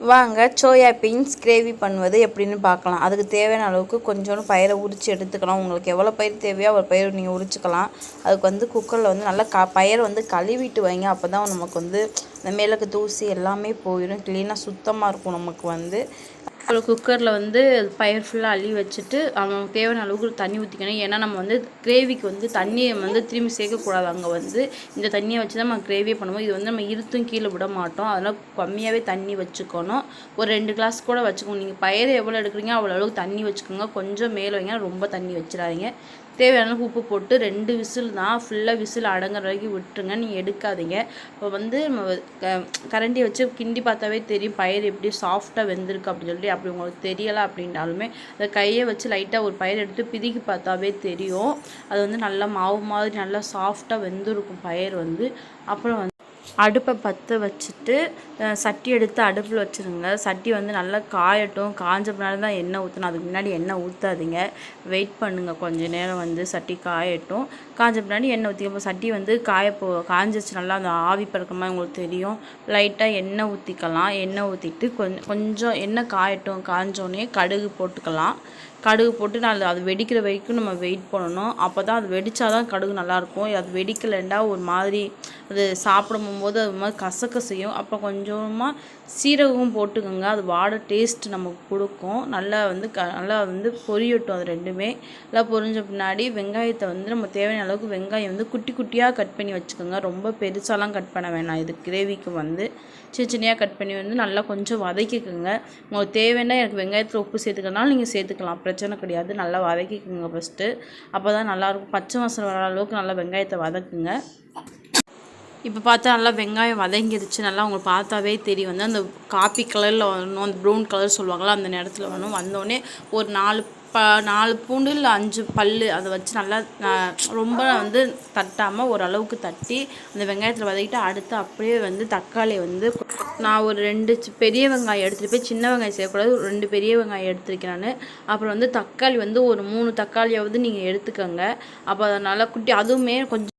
வாங்க soya beans gravy பண்ணுவது எப்படின்னு பார்க்கலாம். அதுக்கு தேவையான அளவுக்கு கொஞ்சோண்டு பயிரை உரித்து எடுத்துக்கலாம். உங்களுக்கு எவ்வளோ பயிர் தேவையோ அவ்வளோ பயிர் நீங்கள் உரிச்சுக்கலாம். அதுக்கு வந்து குக்கரில் வந்து நல்லா க பயிரை வந்து கழுவிட்டு வைங்க. அப்போ தான் நமக்கு வந்து இந்த மேலுக்கு தூசி எல்லாமே போயிடும் க்ளீனாக சுத்தமாக இருக்கும் நமக்கு வந்து. ஒரு குக்கரில் வந்து பயிர் ஃபுல்லாக அள்ளி வச்சுட்டு அவன் தேவையான அளவுக்கு தண்ணி ஊற்றிக்கணும் ஏன்னா நம்ம வந்து கிரேவிக்கு வந்து தண்ணியை வந்து திரும்பி சேர்க்கக்கூடாது அங்கே வந்து இந்த தண்ணியை வச்சு தான் நம்ம கிரேவியை பண்ணுவோம். இது வந்து நம்ம இருத்தும் கீழே விட மாட்டோம். அதனால் கம்மியாகவே தண்ணி வச்சுக்கணும். ஒரு ரெண்டு கிளாஸ் கூட வச்சுக்கணும் நீங்கள் பயிர் எவ்வளோ எடுக்கிறீங்க அவ்வளோ அளவுக்கு தண்ணி வச்சுக்கோங்க. கொஞ்சம் மேலே வைங்க ரொம்ப தண்ணி வச்சிடாதீங்க. தேவையான உப்பு போட்டு ரெண்டு விசில் தான் ஃபுல்லாக விசில் அடங்குற வரைக்கும் விட்டுருங்க. நீங்கள் எடுக்காதீங்க. இப்போ வந்து க கரண்டியை வச்சு கிண்டி பார்த்தாவே தெரியும் பயிர் எப்படி சாஃப்டாக வெந்திருக்கு அப்படின்னு சொல்லிட்டு. அப்படி உங்களுக்கு தெரியலை அப்படின்னாலுமே அதை கையை வச்சு லைட்டாக ஒரு பயிர் எடுத்து பிதுக்கி பார்த்தாவே தெரியும். அது வந்து நல்லா மாவு மாதிரி நல்லா சாஃப்டாக வெந்திருக்கும் பயிர் வந்து. அப்புறம் வந்து அடுப்பை பற்ற வச்சுட்டு சட்டி எடுத்து அடுப்பில் வச்சுருங்க. சட்டி வந்து நல்லா காயட்டும். காஞ்ச பின்னாடி தான் எண்ணெய் ஊற்றணும் அதுக்கு முன்னாடி எண்ணெய் ஊற்றாதீங்க வெயிட் பண்ணுங்கள் கொஞ்ச நேரம் வந்து சட்டி காயட்டும். காஞ்ச பின்னாடி எண்ணெய் ஊற்றி இப்போ சட்டி வந்து காயப்போ காஞ்சிச்சு நல்லா அந்த ஆவி பறக்கிற மாதிரி உங்களுக்கு தெரியும். லைட்டாக எண்ணெய் ஊற்றிக்கலாம் எண்ணெய் ஊற்றிட்டு கொஞ்சம் கொஞ்சம் எண்ணெய் காயட்டும். காஞ்சோடனே கடுகு போட்டுக்கலாம். கடுகு போட்டு நான் அது வெடிக்கிற வரைக்கும் நம்ம வெயிட் பண்ணணும். அப்போ தான் அது வெடித்தா தான் கடுகு நல்லாயிருக்கும் அது வெடிக்கலைண்டா ஒரு மாதிரி அது சாப்பிடும் போது அது மாதிரி கசக்க செய்யும். அப்புறம் கொஞ்சமாக சீரகம் போட்டுக்கோங்க. அது வாட டேஸ்ட் நமக்கு கொடுக்கும். நல்லா வந்து க நல்லா வந்து பொரியட்டும் அது ரெண்டுமே. நல்லா பொரிஞ்ச பின்னாடி வெங்காயத்தை வந்து நம்ம தேவையான அளவுக்கு வெங்காயம் வந்து குட்டி குட்டியாக கட் பண்ணி வச்சுக்கோங்க. ரொம்ப பெருசாலாம் கட் பண்ண வேணாம். இது கிரேவிக்கு வந்து. சின்ன சின்னையாக கட் பண்ணி வந்து நல்லா கொஞ்சம் வதக்கிக்கோங்க. உங்களுக்கு தேவைன்னா எனக்கு வெங்காயத்தில் உப்பு சேர்த்துக்கனாலும் நீங்கள் சேர்த்துக்கலாம். பிரச்சனை கிடையாது. நல்லா வதக்கிக்கோங்க ஃபஸ்ட்டு அப்போ தான் நல்லாயிருக்கும் பச்சை வாசனை வர அளவுக்கு நல்லா வெங்காயத்தை வதக்குங்க. இப்போ பார்த்தா நல்லா வெங்காயம் வதங்கிருச்சு. நல்லா உங்களுக்கு பார்த்தாவே தெரியும். வந்து அந்த காப்பி கலரில் வரணும் அந்த ப்ரௌன் கலர் சொல்லுவாங்களா அந்த நேரத்தில் வரணும். வந்தோடனே ஒரு நாலு ப நாலு பூண்டு இல்லை அஞ்சு பல் அதை வச்சு நல்லா ரொம்ப வந்து தட்டாமல் ஓரளவுக்கு தட்டி அந்த வெங்காயத்தில் வதக்கிட்டு அடுத்து அப்படியே வந்து தக்காளி வந்து நான் ஒரு ரெண்டு சி- பெரிய வெங்காயம் எடுத்துகிட்டு போய் சின்ன வெங்காயம் செய்யக்கூடாது. ரெண்டு பெரிய வெங்காயம் எடுத்துருக்கேன் நான். அப்புறம் வந்து தக்காளி வந்து ஒரு மூணு தக்காளியாவது நீங்கள் எடுத்துக்கோங்க. அப்போ அதனால் குட்டி அதுவுமே கொஞ்சம்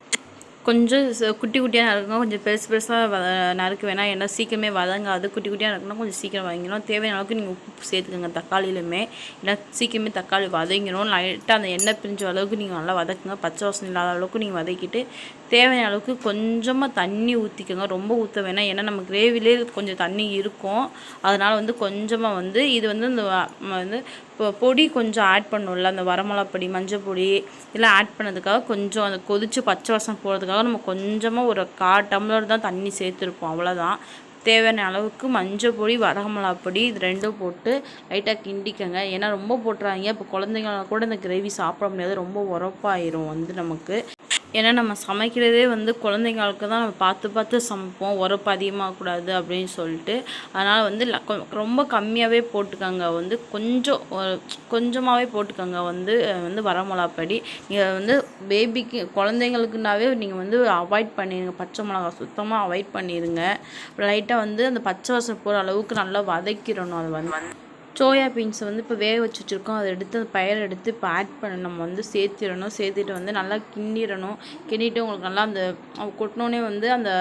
கொஞ்சம் ச- குட்டி குட்டியாக நறுக்கணும் கொஞ்சம் பெருசு பெருசாக வ நறுக்க வேணாம் ஏன்னா சீக்கிரமே வதங்காது. குட்டி குட்டியாக நறுக்கணும் கொஞ்சம் சீக்கிரம் வதங்கிடும். தேவையான அளவுக்கு நீங்கள் உப்பு சேர்த்துக்கோங்க தக்காளியிலுமே. ஏன்னா சீக்கிரமே தக்காளி வதங்கிடும். லைட்டாக அந்த எண்ணெய் பிரிஞ்ச அளவுக்கு நீங்கள் நல்லா வதக்குங்க. பச்சை வாசனை இல்லாத அளவுக்கு நீங்கள் வதக்கிட்டு தேவையான அளவுக்கு கொஞ்சமாக தண்ணி ஊற்றிக்கோங்க ரொம்ப ஊற்ற வேணாம். ஏன்னா நம்ம கிரேவிலே கொஞ்சம் தண்ணி இருக்கும். அதனால் வந்து கொஞ்சமாக வந்து இது வந்து இந்த வந்து இப்போ பொடி கொஞ்சம் ஆட் பண்ணணும்ல அந்த வரமிளகா பொடி மஞ்சள் பொடி இதெல்லாம் ஆட் பண்ணதுக்காக கொஞ்சம் அந்த கொதிச்சு பச்சை வாசம் போகிறதுக்காக நம்ம கொஞ்சமாக ஒரு கா டம்ளர் தான் தண்ணி சேர்த்துருப்போம் அவ்வளோதான் தேவையான அளவுக்கு மஞ்சள் பொடி வரமிளகா பொடி இது ரெண்டும் போட்டு லைட்டாக கிண்டிக்கங்க. ஏன்னா ரொம்ப போட்டுறாங்க இப்போ குழந்தைங்க கூட இந்த கிரேவி சாப்பிட முடியாது ரொம்ப உரப்பாயிரும் வந்து நமக்கு. ஏன்னா நம்ம சமைக்கிறதே வந்து குழந்தைங்களுக்கு தான் நம்ம பார்த்து பார்த்து சமைப்போம். உரப்பு அதிகமாகக்கூடாது அப்படின்னு சொல்லிட்டு. அதனால் வந்து கொ- ரொம்ப கம்மியாகவே போட்டுக்கோங்க. வந்து கொஞ்சம் கொஞ்சமாகவே போட்டுக்கோங்க. வந்து வந்து வரமிளகாப்படி. நீங்கள் வந்து பேபிக்கு குழந்தைங்களுக்குனாவே நீங்கள் வந்து அவாய்ட் பண்ணிடுங்க பச்சை மிளகா சுத்தமாக அவாய்ட் பண்ணிடுங்க லைட்டாக வந்து அந்த பச்சை வாசனை போகிற அளவுக்கு நல்லா வதக்கிடணும். அது வந்து சோயா பீன்ஸை வந்து இப்போ வேக வச்சு வச்சுருக்கோம் அதை எடுத்து அந்த பயிரை எடுத்து இப்போ ஆட் பண்ண நம்ம வந்து சேர்த்திடணும். சேர்த்துட்டு வந்து நல்லா கிண்டிடணும். கிண்டிட்டு உங்களுக்கு நல்லா அந்த கொட்டினோடனே வந்து அந்த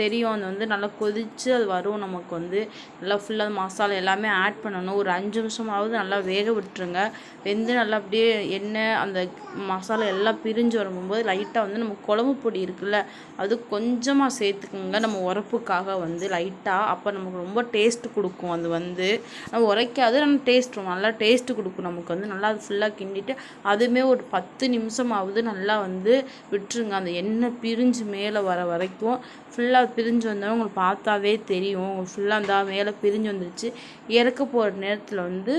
தெரியும். அது வந்து நல்லா கொதித்து அது வரும் நமக்கு வந்து. நல்லா ஃபுல்லாக மசாலா எல்லாமே ஆட் பண்ணணும். ஒரு அஞ்சு நிமிஷமாவது நல்லா வேக விட்டுருங்க. வெந்து நல்லா அப்படியே எண்ணெய் அந்த மசாலா எல்லாம் பிரிஞ்சு வரும்போது லைட்டாக வந்து நம்ம குழம்பு பொடி இருக்குல்ல அது கொஞ்சமாக சேர்த்துக்குங்க. நம்ம உரப்புக்காக வந்து லைட்டாக அப்போ நமக்கு ரொம்ப டேஸ்ட் கொடுக்கும். அது வந்து நம்ம உரைக்க அது நம்ம டேஸ்ட் நல்லா டேஸ்ட்டு கொடுக்கும் நமக்கு வந்து. நல்லா அது ஃபுல்லாக கிண்டிட்டு அதுவுமே ஒரு பத்து நிமிஷமாவது நல்லா வந்து விட்டுருங்க. அந்த எண்ணெய் பிரிஞ்சு மேலே வர வரைக்கும் ஃபுல்லாக பிரிஞ்சு வந்தோடனே உங்களுக்கு பார்த்தாவே தெரியும். உங்களுக்கு ஃபுல்லாக அந்த மேலே பிரிஞ்சு வந்துருச்சு. இறக்க போகிற நேரத்தில் வந்து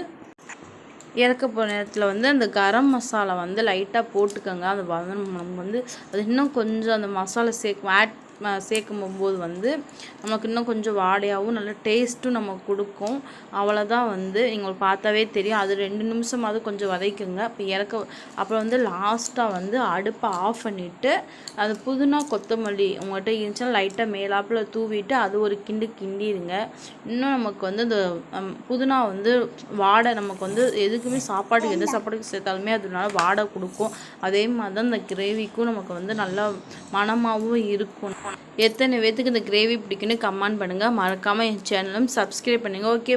இறக்க போகிற நேரத்தில் வந்து அந்த கரம் மசாலா வந்து லைட்டாக போட்டுக்கோங்க. அது வந்து நம்ம வந்து அது இன்னும் கொஞ்சம் அந்த மசாலா சேர்க்கும். ஆட் சேர்க்கும் போது வந்து நமக்கு இன்னும் கொஞ்சம் வாடையாகவும் நல்ல டேஸ்ட்டும் நமக்கு கொடுக்கும். அவ்வளோதான் வந்து நீங்கள் பார்த்தாவே தெரியும். அது ரெண்டு நிமிஷமாவது கொஞ்சம் வதக்குங்க. இப்போ இறக்க அப்புறம் வந்து லாஸ்ட்டாக வந்து அடுப்பை ஆஃப் பண்ணிவிட்டு அது புதினா கொத்தமல்லி உங்கள்கிட்ட இருந்துச்சுன்னா லைட்டாக மேலாப்பில் தூவிட்டு அது ஒரு கிண்டு கிண்டிடுங்க. இன்னும் நமக்கு வந்து இந்த புதினா வந்து வாடை நமக்கு வந்து எதுக்குமே சாப்பாட்டுக்கு எந்த சாப்பாட்டுக்கு சேர்த்தாலுமே அதனால வாடை கொடுக்கும். அதே மாதிரி தான் இந்த கிரேவிக்கும் நமக்கு வந்து நல்லா மனமாகவும் இருக்கும் எத்தனை பேர்த்துக்கு இந்த கிரேவி பிடிக்குன்னு கமெண்ட் பண்ணுங்கள் மறக்காமல் என் சேனலும் சப்ஸ்கிரைப் பண்ணுங்கள் ஓகே